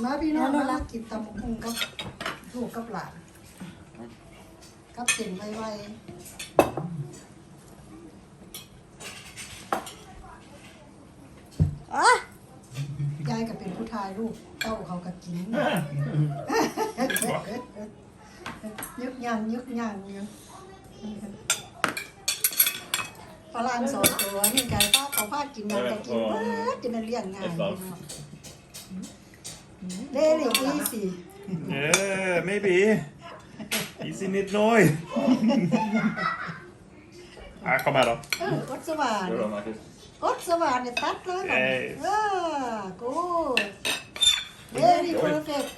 มาพี่น้องมาลักกินตำบักหุ่งกับลูกกับหลานกับเส้นไวๆอะยายก็เป็นผู้ทายลูกเต้าเขาก็กินยึกยันยึกยันอยู่ฝรั่งสองตัวนี่ไก่ป้าเขาพาดกินยังก็กินเบิดจะมันเลี้ยงง่ายพี่น้อง เด้เลยอีสิ Yeah, maybe. Easy nit noi. Ah, kom her, da. เออกดสว่าน Hur då Marcus? กดสว่านเนี่ยตัดแล้วนะ Yes เออกูเ very perfect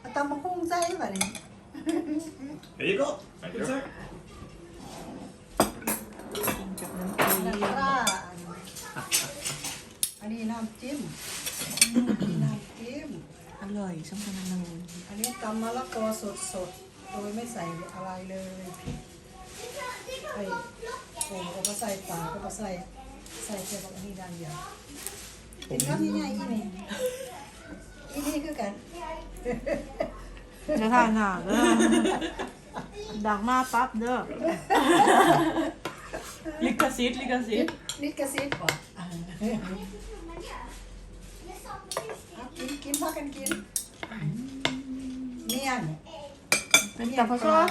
เอาตำมะคุ้งใจป่ะนี่ Here you go. Thank you. น้ำปลาอันนี้น้ำ จิ้มอันนี้น้ำจิ้มอร่อยส้มตำนูนอันนี้ตำมะละกอสดๆโดยไม่ใส่อะไรเลยไอ้โอ้ก็มาใส่ปลาก็มาใส่ใส่แค่แบบอันนี้ด้านเดียวกินข้าวยังไงอีนี่อีนี่คือกัน จะทานหนาเด้อดังมากปั๊บเด้อลิกซิตลิกซิตนิดกระซิบป่ะ กินกินพากันกิน เมี่ยงเป็นเมี่ยแต่งพอปซอลาส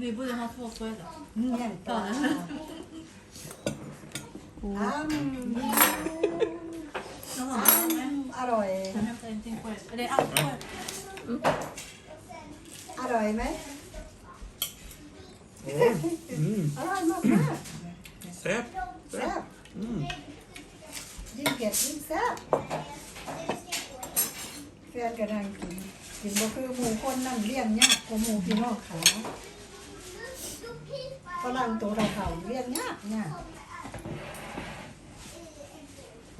Vi borde ha två föräldrar. เมี่ยงปลาอ้ำ Jaha, men อร่อย jag hämtar en till själv. Eller allt själv. อร่อยไหม Mm. อร่อยมากมาก Säp. แซ่บ Mm. ยิ่งเผ็ดยิ่งแซ่บ แฟนกระดังกินกินบ่คือหมูคนนั่งเลี้ยงยากกว่าหมูพี่น้องเขาฝรั่งตัวเราเขาเลี้ยงยากยาก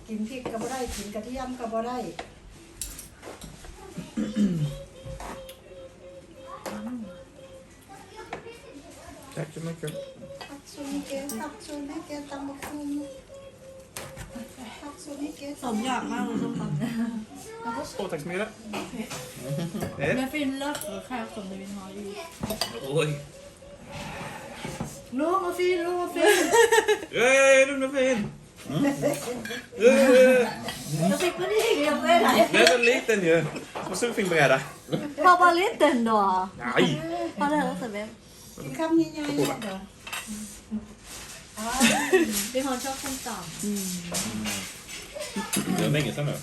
กินพริกก็บ่ได้กินกระเทียมก็บ่ได้ Tack så mycket. ตักซูนิเกะตักซูนิเกะตำบักหุ่งตักซูนิเกะ สมอยากมากเลยส้มตำเนี่ย Åh, tack så mycket. Men fylla för själv som du vill ha i. Oj. ลูกมาฟีลูกมาฟี Hey, lugn och fin. Mm. Eh, jag fick väl ingen med dig Den är så liten ju. Som surfingbräda. pappa liten då Nej. har det hört det กินคำใหญ่ๆเนี่ยเด้ออ้าว Vi har en tjock som stam. Det var You're making summer.